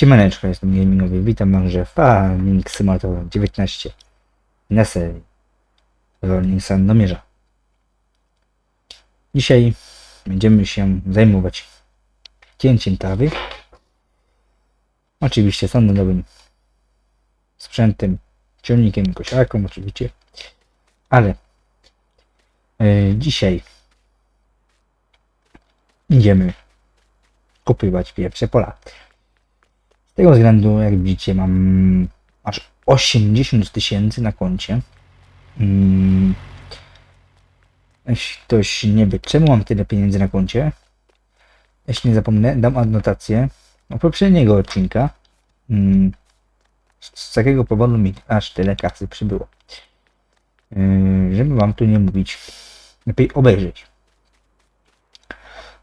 Siemaneczko, jestem gamingowy. Witam może Farming Simulator 19 na serii Rolling Sandomierza. Dzisiaj będziemy się zajmować cięciem trawy. Oczywiście standardowym sprzętem, ciągnikiem, kosiarką oczywiście. Ale e, dzisiaj idziemy kupywać pierwsze pola. Tego względu, jak widzicie, mam aż 80 tysięcy na koncie. Mm. Jeśli ktoś nie wie, czemu mam tyle pieniędzy na koncie, jeśli nie zapomnę, dam adnotację do poprzedniego odcinka. Mm. Z jakiego powodu mi aż tyle kasy przybyło. Yy, żeby wam tu nie mówić, lepiej obejrzeć.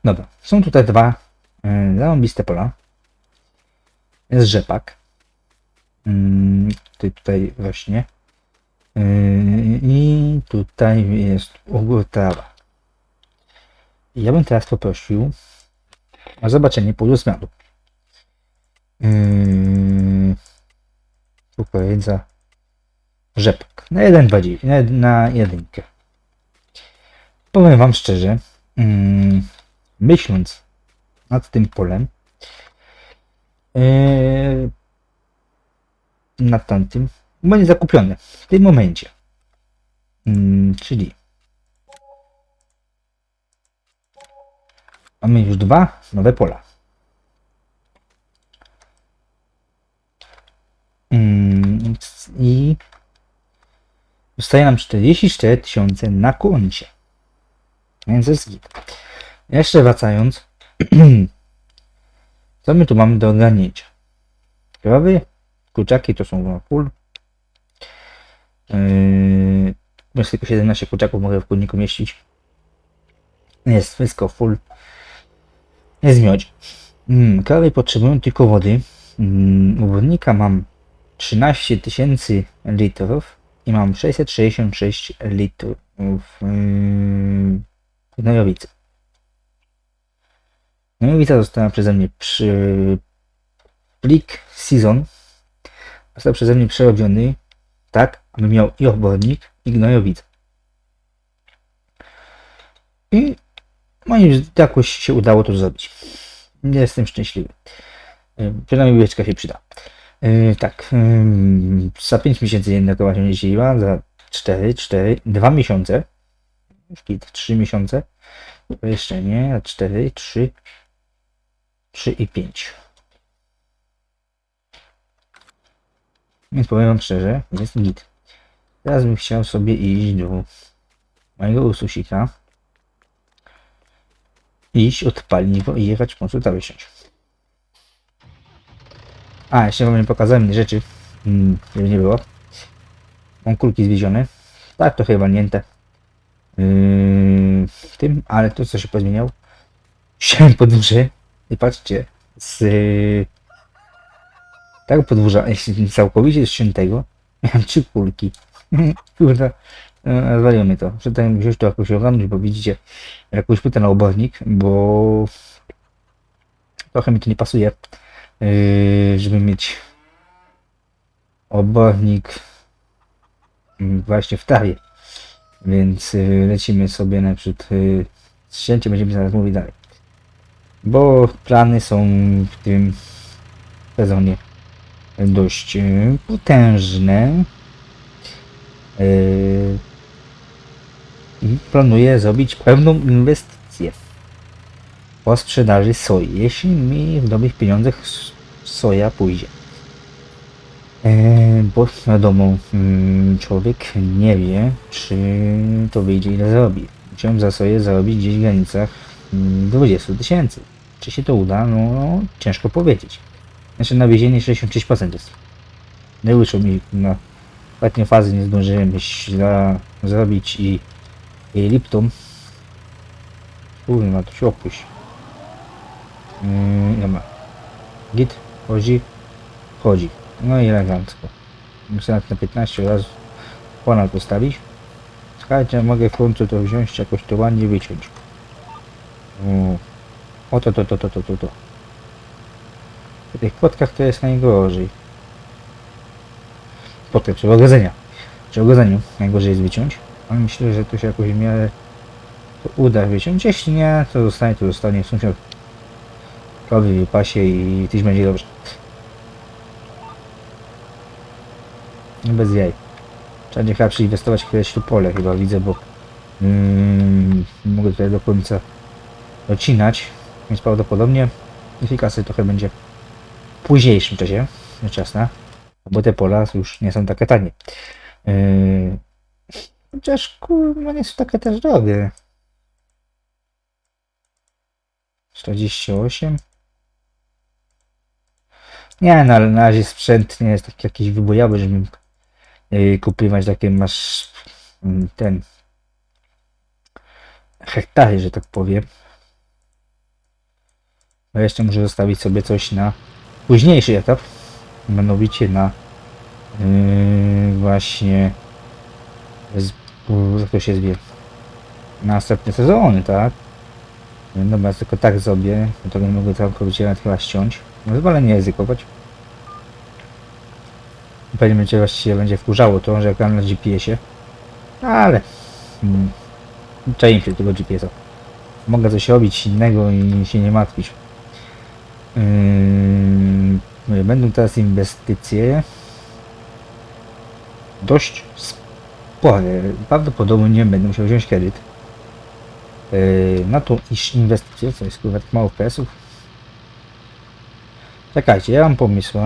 Dobra, są tutaj dwa yy, pola jest rzepak. Mm, Tutaj, rośnie. Yy, I tutaj jest u góry trawa. Ja bym teraz poprosił o zobaczenie polu zmianu. Yy, Kukurydza. Rzepak. Na jeden dwadzieścia, na, na jedynkę. Powiem wam szczerze, yy, myśląc nad tym polem, na tamtym będzie zakupione w tym momencie. Mm, czyli mamy już dwa nowe pola. Mm, I zostaje nam 44 tysiące na koncie. Więc jest git. Jeszcze wracając. Co my tu mamy do ogarnięcia? Krowy, kurczaki to są full. Yy, jest tylko 17 kurczaków mogę w kurniku mieścić. Jest wszystko full. Jest miodź. Mm, krowy potrzebują tylko wody. Mm, wodnika mam 13 tysięcy litrów i mam 666 litrów yy, gnojowicy. Gnojowica została przeze mnie przy... Plik Season został przeze mnie przerobiony tak, aby miał i obornik, i gnojowicę. I no i jakoś się udało to zrobić. Jestem szczęśliwy. Przynajmniej wieczka się przyda. Yy, tak, yy, za 5 miesięcy jedna koła się nie dzieliła, za 4, 4, 2 miesiące, git, 3 miesiące, jeszcze nie, 4, 3, 3 i 5. Więc powiem wam szczerze, jest git. Teraz bym chciał sobie iść do mojego ususika. Iść, odpalić go i jechać po prostu tam siąść. A, jeszcze wam nie pokazałem rzeczy. Hmm, żeby nie było. Mam kulki zwiezione. Tak, to chyba walnięte. Yy, w tym, ale to co się pozmieniał. Wsiałem podwórze i patrzcie, z tego podwórza, całkowicie ściętego, miałem trzy kulki. Kurde, e, zwaliło mnie to. Przedtem wziąć to jakoś ogarnąć, bo widzicie, jakąś pytę na obornik, bo trochę mi to nie pasuje, yy, żeby mieć obornik właśnie w trawie. Więc yy, lecimy sobie na przykład z będziemy zaraz mówić dalej bo plany są w tym sezonie dość e, potężne. E, I planuję zrobić pewną inwestycję po sprzedaży soi, jeśli mi w dobrych pieniądzach soja pójdzie. E, bo wiadomo, mm, człowiek nie wie, czy to wyjdzie ile zarobi. Chciałem za soję zarobić gdzieś w granicach 20 mm, tysięcy. Czy się to uda? No, no ciężko powiedzieć. Znaczy na więzienie 66% jest. Nie wyszło mi na ostatniej fazy nie zdążyłem źle zrobić i, i Lipton. Kurwa, to się opuść. Yy, dobra. Git, chodzi, chodzi. No i elegancko. Muszę na 15 razy ponad postawić. Słuchajcie, mogę w końcu to wziąć, jakoś to ładnie wyciąć. O. O to, to, to, to, to, to, to. Przy tych płotkach to jest najgorzej. Płotek przy ogrodzenia. Przy ogrodzeniu najgorzej jest wyciąć. Ale myślę, że to się jakoś w miarę uda wyciąć. Jeśli nie, to zostanie, to zostanie. Sąsiad krowy wypasie i tyś będzie dobrze. No bez jaj. Trzeba będzie chyba przyinwestować kiedyś tu pole chyba widzę, bo mm, mogę tutaj do końca docinać, więc prawdopodobnie efikasy trochę będzie w późniejszym czasie, rzecz jasna, bo te pola już nie są takie tanie. Yy, chociaż kurwa nie są takie też drogie. 48 Nie, no ale na razie sprzęt nie jest taki jakiś wybojowy, żeby yy, takie masz mm, ten hektary, że tak powiem. Jeszcze muszę zostawić sobie coś na późniejszy etap, mianowicie na yy, właśnie z, jak to się zwie na następne sezony, tak? Dobra, tylko tak zrobię, to nie mogę całkowicie nawet chyba ściąć. Wolę nie ryzykować. Pewnie będzie właściwie będzie wkurzało to, że gram na GPS-ie. Ale hmm, czaję się tego GPS-a. Mogę coś robić innego i się nie martwić. Yy, będą teraz inwestycje dość spore. Prawdopodobnie nie będę musiał wziąć kredyt yy, na iż inwestycję, co jest kurwa mało presów. Czekajcie, ja mam pomysł?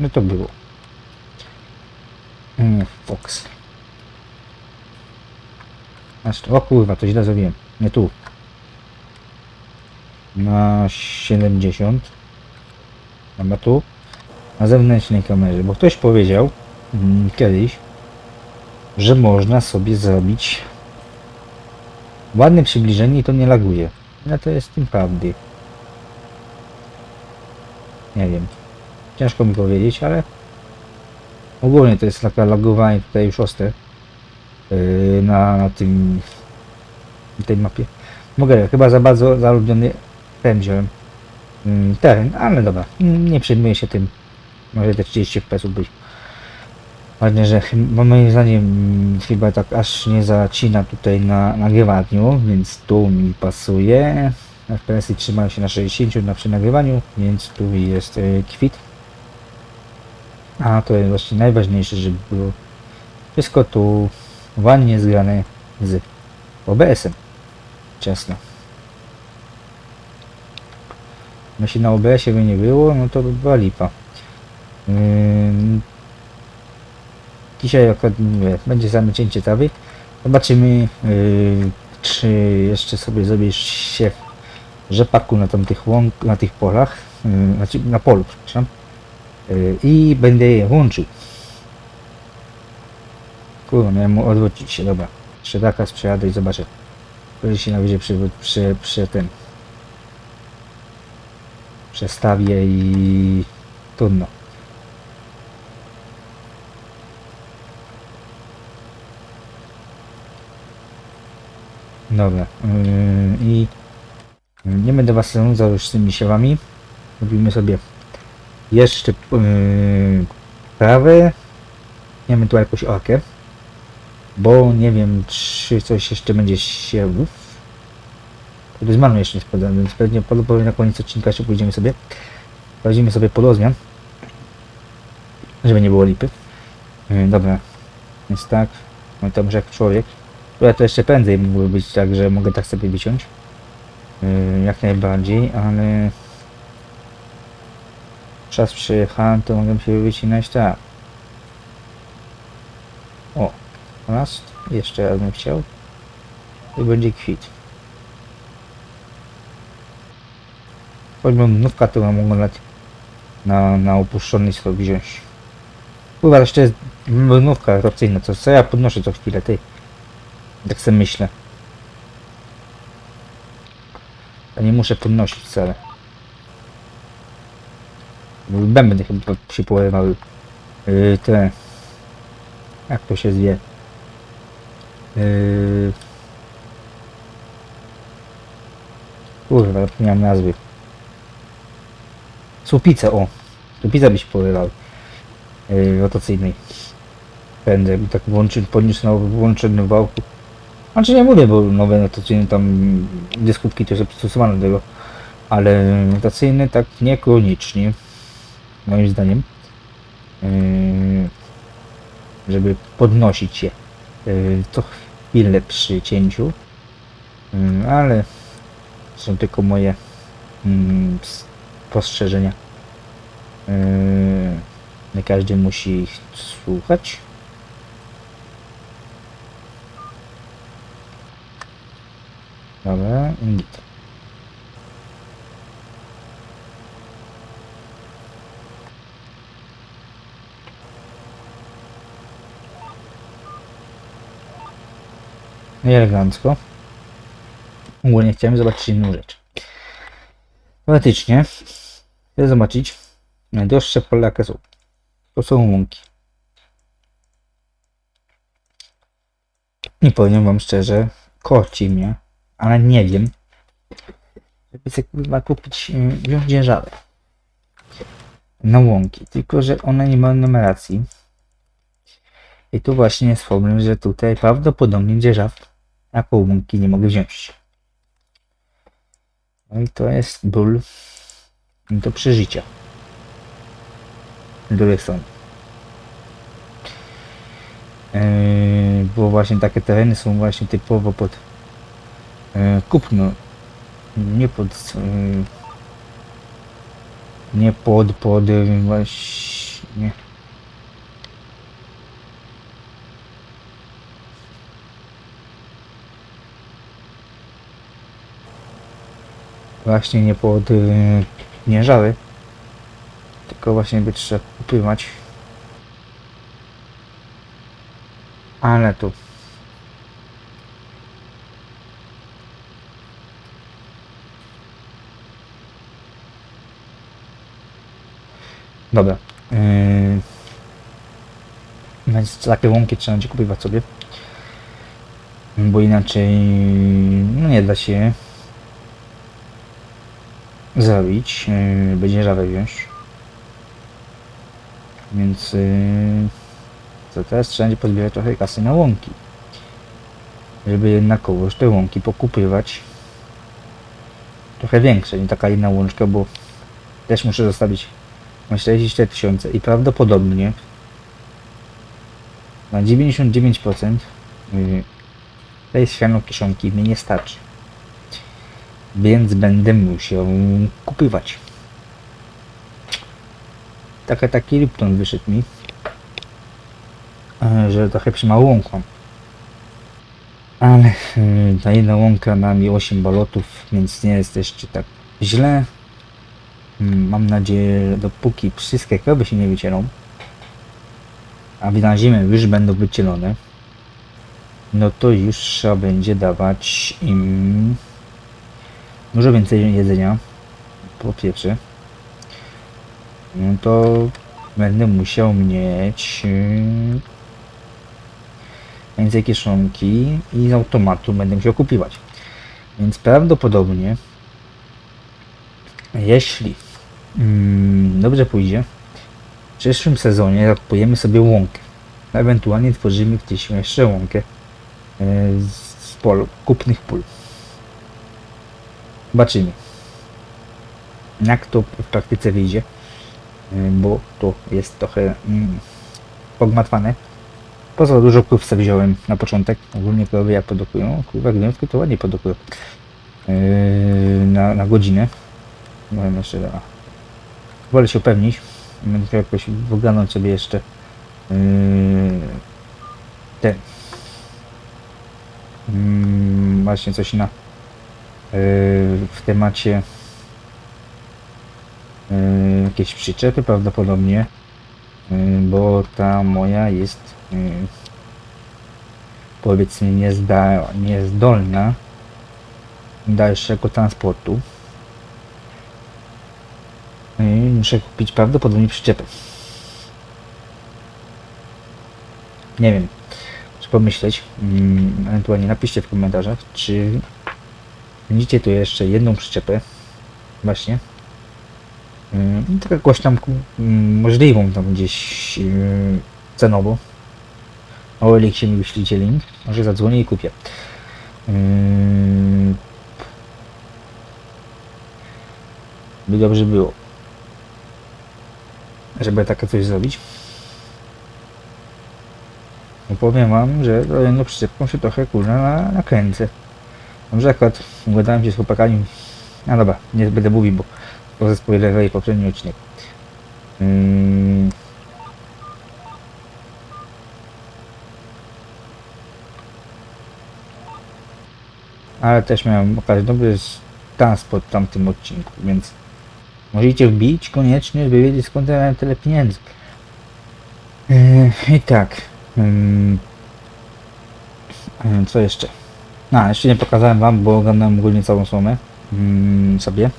No to było. Nie, Fox. Aż to, o kurwa, to źle zrobiłem. Nie tu. Na 70. Dobra, tu. Na zewnętrznej kamerze, bo ktoś powiedział mm, kiedyś, że można sobie zrobić ładne przybliżenie i to nie laguje. No to jest tym prawdy. Nie wiem. Ciężko mi powiedzieć, ale ogólnie to jest taka lagowanie tutaj już ostre yy, na, tym tej mapie. Mogę chyba za bardzo zaludniony ten wziąłem mm, teren, ale dobra, nie przejmuję się tym. Może te 30 fps być. Ładnie, że moim zdaniem mm, chyba tak aż nie zacina tutaj na nagrywaniu, więc tu mi pasuje. FPS-y trzymają się na 60 na przy nagrywaniu, więc tu jest y, kwit. A to jest właśnie najważniejsze, żeby było wszystko tu ładnie zgrane z OBS-em. Ciasno. Jeśli na OBS-ie by nie było, no to by była lipa. Ym, Dzisiaj akurat mówię, będzie same cięcie trawy. Zobaczymy, yy, czy jeszcze sobie zrobię siew rzepaku na tamtych łąk, na tych polach, yy, znaczy na polu, przepraszam. Yy, I będę je łączył. Kurwa, miałem mu odwrócić się, dobra. Jeszcze taka i zobaczę. Będzie się najwyżej przy, przy, przy ten przestawię i trudno. Dobra. Yy, I nie będę was zanudzał już z tymi siewami. Robimy sobie jeszcze yy, trawę. Mamy tu jakąś orkę. Bo nie wiem, czy coś jeszcze będzie siewów. To z manu jeszcze nie sprawdzam, więc pewnie na koniec odcinka jeszcze pójdziemy sobie. Sprawdzimy sobie podozmian. Żeby nie było lipy. Yy, dobra. Jest tak. No może jak człowiek. Ja to jeszcze prędzej mógłby być tak, że mogę tak sobie wyciąć. Yy, jak najbardziej, ale... Czas przyjechałem, to mogę się wycinać tak. O, raz, jeszcze raz bym chciał. I będzie kwit. Choćbym nówka, to mogę na, na, na opuszczony sklep wziąć. Chyba jeszcze jest mrynówka rotacyjna, to co ja podnoszę co chwilę, ty. Tak sobie myślę. Ja nie muszę podnosić wcale. Bębny chyba się. Yy, te... Jak to się zwie? Yy... Kurwa, zapomniałem nazwy. Słupice, o. Słupice byś powiedział. Yy, rotacyjnej. Będę tak włączył, podniósł na włączonym wałku. Znaczy nie mówię, bo nowe rotacyjne tam dyskutki też przystosowane do tego. Ale rotacyjny tak niekoniecznie. Moim zdaniem. Yy, żeby podnosić je yy, co chwilę przy cięciu. Yy, ale są tylko moje mm, spostrzeżenia. Yy, nie każdy musi ich słuchać. Dobra, git. Elegancko. Ogólnie chciałem zobaczyć inną rzecz. Teoretycznie chcę zobaczyć najdroższe pola jakie są. To są łąki. Nie powiem wam szczerze, koci mnie, ale nie wiem, żeby sobie kupić, wziąć dzierżawę na łąki, tylko że one nie mają numeracji. I tu właśnie jest problem, że tutaj prawdopodobnie dzierżaw jako łąki nie mogę wziąć. No i to jest ból do przeżycia. Z drugiej strony. Yy, bo właśnie takie tereny są właśnie typowo pod yy, kupno. Nie pod yy, nie pod pod właśnie właśnie nie pod yy, mierzały tylko właśnie by trzeba upływać. Ale tu. Dobra yy, więc takie łąki trzeba będzie kupować sobie bo inaczej no nie da się zrobić. Yy, będzie żawę wziąć. Więc yy, to teraz trzeba będzie pozbierać trochę kasy na łąki. Żeby jednakowoż te łąki pokupywać trochę większe, nie taka jedna łączka, bo też muszę zostawić na 44 tysiące i prawdopodobnie na 99% yy, tej świano kieszonki mi nie starczy więc będę musiał kupywać. Taka, taki Lipton wyszedł mi, e, że trochę przymało łąką. Ale e, ta jedna łąka ma mi 8 balotów, więc nie jest jeszcze tak źle. Mm, Mam nadzieję, że dopóki wszystkie krowy się nie wycielą, a na zimę już będą wycielone, no to już trzeba będzie dawać im dużo więcej jedzenia, po pierwsze, no to będę musiał mieć yy, więcej kieszonki i z automatu będę musiał kupować. Więc prawdopodobnie, jeśli mm, dobrze pójdzie, w przyszłym sezonie zakupujemy sobie łąkę. Ewentualnie tworzymy gdzieś jeszcze łąkę yy, z pol, kupnych pól. Zobaczymy. Jak to w praktyce wyjdzie. Y, Bo to jest trochę mm, pogmatwane. Poza dużo krów sobie wziąłem na początek. Ogólnie krowy jak produkują. Kurwa, gniątki to ładnie produkują. Yy, na, na godzinę. Powiem jeszcze, a, wolę się upewnić. Będę chciał jakoś wyglądać sobie jeszcze yy, ten yy, właśnie coś na w temacie yy, jakieś przyczepy prawdopodobnie, yy, bo ta moja jest powiedzmy niezda, niezdolna dalszego transportu. Muszę kupić prawdopodobnie przyczepę. Nie wiem. Muszę pomyśleć. Mm, ewentualnie napiszcie w komentarzach, czy Widzicie tu jeszcze jedną przyczepę. Właśnie. I tak jakoś tam mm, możliwą tam gdzieś yy, cenowo. O Elixie mi wyślijcie link, może zadzwonię i kupię. Yy, by dobrze było. Żeby takie coś zrobić. I powiem wam, że jedną przyczepką się trochę kurna na, nakręcę. Dobrze akurat ugadałem się z chłopakami. No dobra, nie będę mówił, bo to ze spoilerowali poprzedni odcinek. Yy, ale też miałem okazję dobry transport w tamtym odcinku, więc możecie wbić koniecznie, by wiedzieć skąd ja miałem tyle pieniędzy. Yy, I tak. Yy, co jeszcze? A, jeszcze nie pokazałem wam, bo oglądałem ogólnie całą słomę yy, sobie.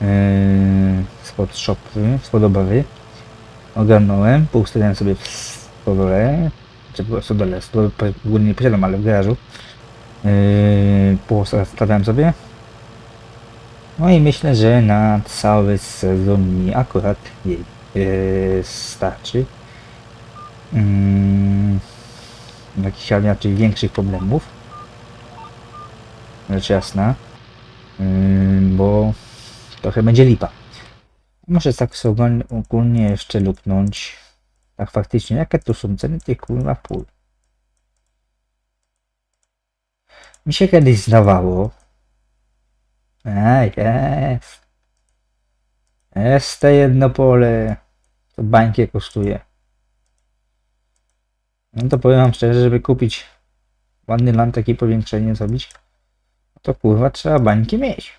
Yy, spod shopy, spod obawy. Ogarnąłem, poustawiałem sobie w stodole, czy po stodole, stodole ogólnie nie posiadam, ale w garażu. Yy, sobie. No i myślę, że na cały sezon mi akurat jej yy, starczy. Yy, jakichś raczej większych problemów. Rzecz jasna. Bo trochę będzie lipa. Muszę tak sobie ogólnie- jeszcze luknąć. Tak faktycznie, jakie to są ceny tych kurwa pól? Mi się kiedyś zdawało. Ej, jest. Jest te jedno pole. To bańkie kosztuje. No to powiem wam szczerze, żeby kupić ładny land, takie powiększenie zrobić, to kurwa trzeba bańki mieć.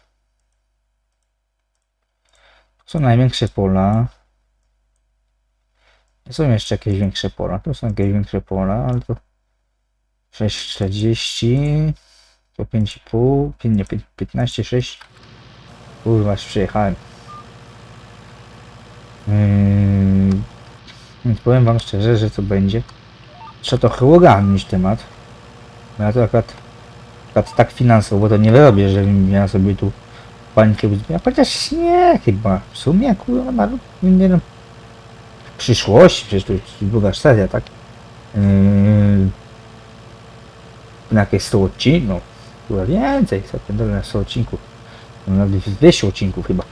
Tu są największe pola. Są jeszcze jakieś większe pola. Tu są jakieś większe pola, ale to 6,40 to 5,5, pi- nie, pi- 15, 6. Kurwa, już przyjechałem. Więc powiem wam szczerze, że to będzie. Trzeba trochę ogarnąć temat. Bo ja to akurat, akurat tak finansowo to nie wyrobię, żebym ja sobie tu bańkę uzbierał. Chociaż nie, chyba. W sumie kurwa, na, nie wiem. W przyszłości, przecież to jest druga seria, tak? Yy, na jakieś 100 odcinków, no, chyba więcej, zapędzone na 100 odcinków. No, Nawet 200 odcinków chyba.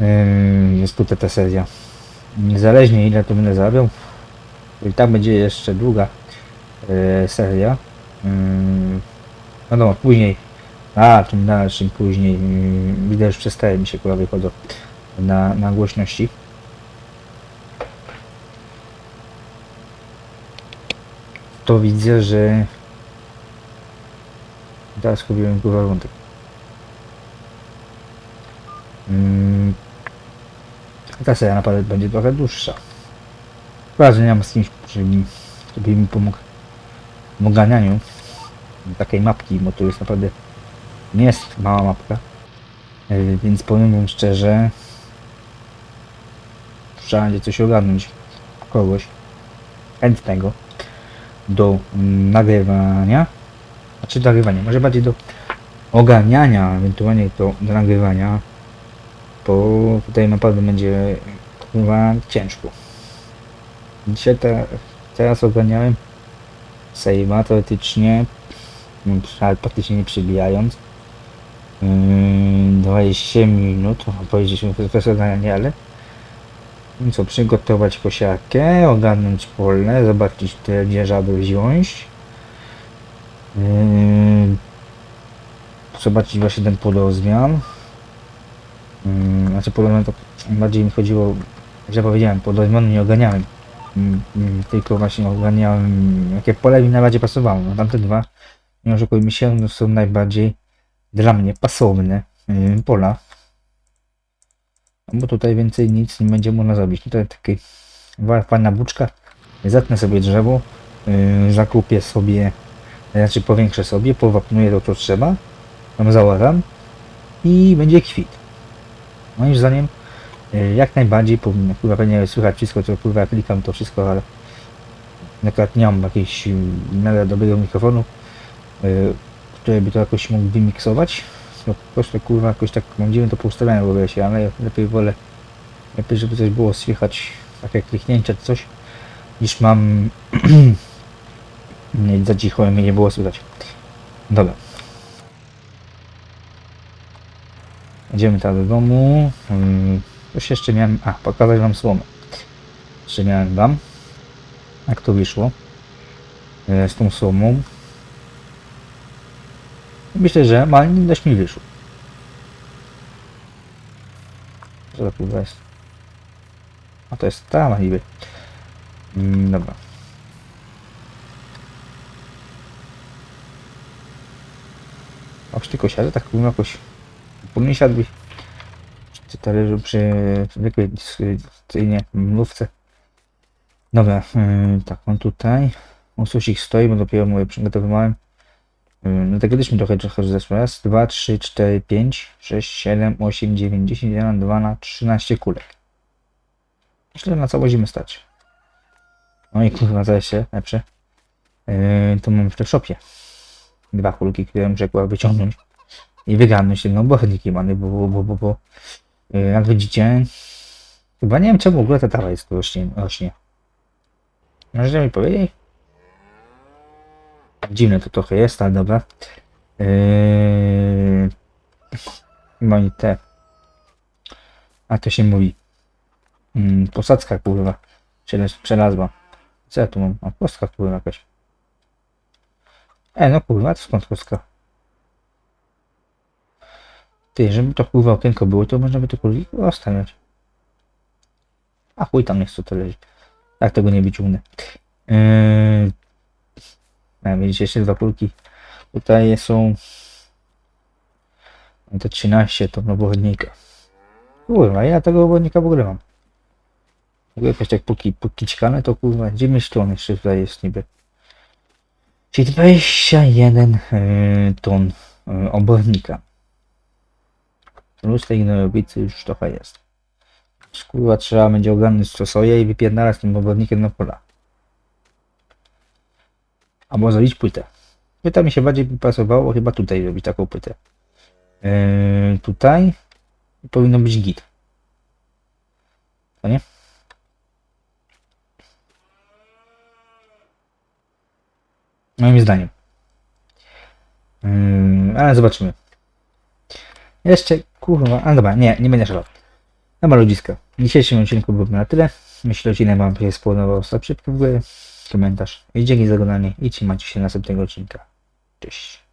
Yy, jest tutaj ta seria. Niezależnie ile to będę zarabiał, i tak będzie jeszcze długa yy, seria. Yy, no no, później, a czym dalszym później, yy, widać, już przestaje mi się kurwa wychodzą na, na głośności. To widzę, że teraz kupiłem kurwa wątek. Mm. Ta seria naprawdę będzie trochę dłuższa. Chyba, że nie mam z kimś, żeby żeby mi pomógł w oganianiu takiej mapki, bo to jest naprawdę nie jest mała mapka. Yy, Więc powiem wam szczerze, trzeba będzie coś ogarnąć, kogoś chętnego do mm, nagrywania, znaczy do nagrywania, może bardziej do ogarniania, ewentualnie to do nagrywania, bo tutaj naprawdę będzie chyba ciężko. Dzisiaj te, teraz ogarniałem save'a teoretycznie, ale praktycznie nie przybijając. Yy, 20 minut, powiedzieliśmy profesjonalnie, ale no co, przygotować kosiarkę, ogarnąć pole, zobaczyć te gdzie żaby wziąć. Yy, zobaczyć właśnie ten podozmian. Yy, znaczy podozmian to bardziej mi chodziło, że powiedziałem, podozmianu nie oganiałem. Mm, mm, tylko właśnie ogarniałem jakie pole mi najbardziej pasowało. No, tamte dwa, nie oszukujmy się, no, są najbardziej dla mnie pasowne yy, pola. No bo tutaj więcej nic nie będzie można zrobić. Tutaj taki fajna buczka. Zetnę sobie drzewo, yy, zakupię sobie, znaczy powiększę sobie, powapnuję to co trzeba, tam załatam i będzie kwit. Moim zdaniem jak najbardziej kurwa pewnie słychać wszystko, co kurwa klikam to wszystko, ale akurat nie mam jakiegoś yy, mega dobrego mikrofonu, yy, który by to jakoś mógł wymiksować. No po prostu kurwa jakoś tak dziwne to poustawiane w ogóle się, ale lepiej wolę, lepiej żeby coś było słychać, tak jak kliknięcie czy coś, niż mam za cicho i mnie nie było słychać. Dobra. Idziemy teraz do domu. Hmm, Coś jeszcze miałem. A, pokazać wam słomę. Jeszcze miałem wam. Jak to wyszło. e, Z tą słomą. Myślę, że malnie dość mi wyszło. Co to kurwa jest? A to jest ta niby. Mm, dobra. A przy tylko siadę, tak kurwa jakoś Powinien siadł przy talerzu, przy zwykłej dyskusyjnie mrówce. Dobra, yy, tak, mam tutaj. Ususik stoi, bo dopiero mówię, przygotowywałem. Yy, no tak mi trochę, trochę zeszło. Raz, dwa, trzy, cztery, pięć, sześć, siedem, osiem, dziewięć, dziesięć, jeden, dwa na trzynaście kulek. Myślę, że na całą zimę stać. No i kurwa, zaś się lepsze. Yy, to mam w shopie. Dwa kulki, które muszę kurwa wyciągnąć i wygarnąć jedną bochniki mamy, bo, bo, bo, bo, bo jak widzicie, chyba nie wiem czemu w ogóle ta trawa jest tu rośnie. rośnie. Możecie mi powiedzieć? Dziwne to trochę jest, ale dobra. Yy... No i te. A to się mówi. Mm, posadzka kurwa. Przelazła. Co ja tu mam? A kostka kurwa jakaś. E, no kurwa, to skąd kostka? Ty, żeby to kurwa okienko było, to można by to kurwa rozstawiać. A chuj tam niech co to leży. Tak tego nie wyciągnę. Yy... A, widzicie, jeszcze dwa kulki. Tutaj są... To 13 to obwodnika. Kurwa, ja tego obwodnika w ogóle mam. W ogóle jakoś tak póki, póki cikane, to kurwa 9 ton jeszcze tutaj jest niby. Czyli 21 yy, ton yy, obornika. Tej gnojowicy już trochę jest. Kurwa trzeba będzie ogarnąć co soję i wypierdalać tym obornikiem na pola. Albo zrobić płytę. Płyta mi się bardziej pasowało chyba tutaj robić taką płytę. Yy, tutaj powinno być git. To nie? Moim zdaniem. Yy, ale zobaczymy. Jeszcze, kurwa, a dobra, nie, nie będę szalał. Dobra ludziska, w dzisiejszym odcinku byłoby na tyle. Jeśli odcinek Wam się spodobał, zostaw szybko w górę, komentarz i dzięki za oglądanie i trzymajcie się następnego odcinka. Cześć.